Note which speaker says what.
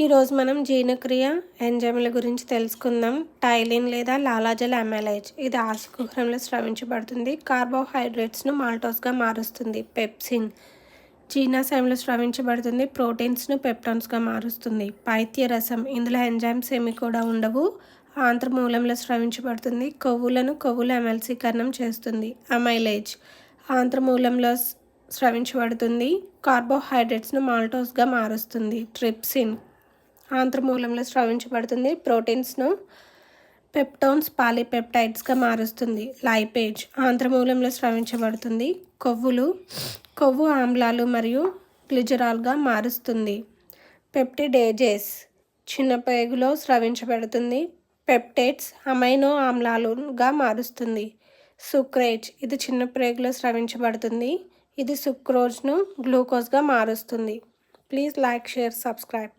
Speaker 1: ఈరోజు మనం జీర్ణక్రియ ఎంజైమ్ల గురించి తెలుసుకుందాం. టైలిన్ లేదా లాలాజల్ అమెలైజ్. ఇది ఆశకుహరంలో స్రవించబడుతుంది. కార్బోహైడ్రేట్స్ను మాల్టోస్గా మారుస్తుంది. పెప్సిన్ జీర్ణాశయంలో స్రవించబడుతుంది. ప్రోటీన్స్ను పెప్టాన్స్గా మారుస్తుంది. పైత్య రసం. ఇందులో ఎంజైమ్స్ ఏమి కూడా ఉండవు. ఆంత్రమూలంలో స్రవించబడుతుంది. కొవ్వులను కొవ్వుల అమలసీకరణం చేస్తుంది. అమైలేజ్. ఆంత్రమూలంలో స్రవించబడుతుంది. కార్బోహైడ్రేట్స్ను మాల్టోస్గా మారుస్తుంది. ట్రిప్సిన్. ఆంత్రమూలంలో స్రవించబడుతుంది. ప్రోటీన్స్ను పెప్టోన్స్ పాలిపెప్టైడ్స్గా మారుస్తుంది. లైపేజ్ ఆంత్రమూలంలో స్రవించబడుతుంది. కొవ్వులు కొవ్వు ఆమ్లాలు మరియు గ్లిజరాల్గా మారుస్తుంది. పెప్టిడేజెస్ చిన్న పేగులో స్రవించబడుతుంది. పెప్టైడ్స్ అమైనో ఆమ్లాలుగా మారుస్తుంది. సుక్రేజ్ ఇది చిన్న ప్రేగులో స్రవించబడుతుంది. ఇది సుక్రోజ్ను గ్లూకోజ్గా మారుస్తుంది. Please like share subscribe.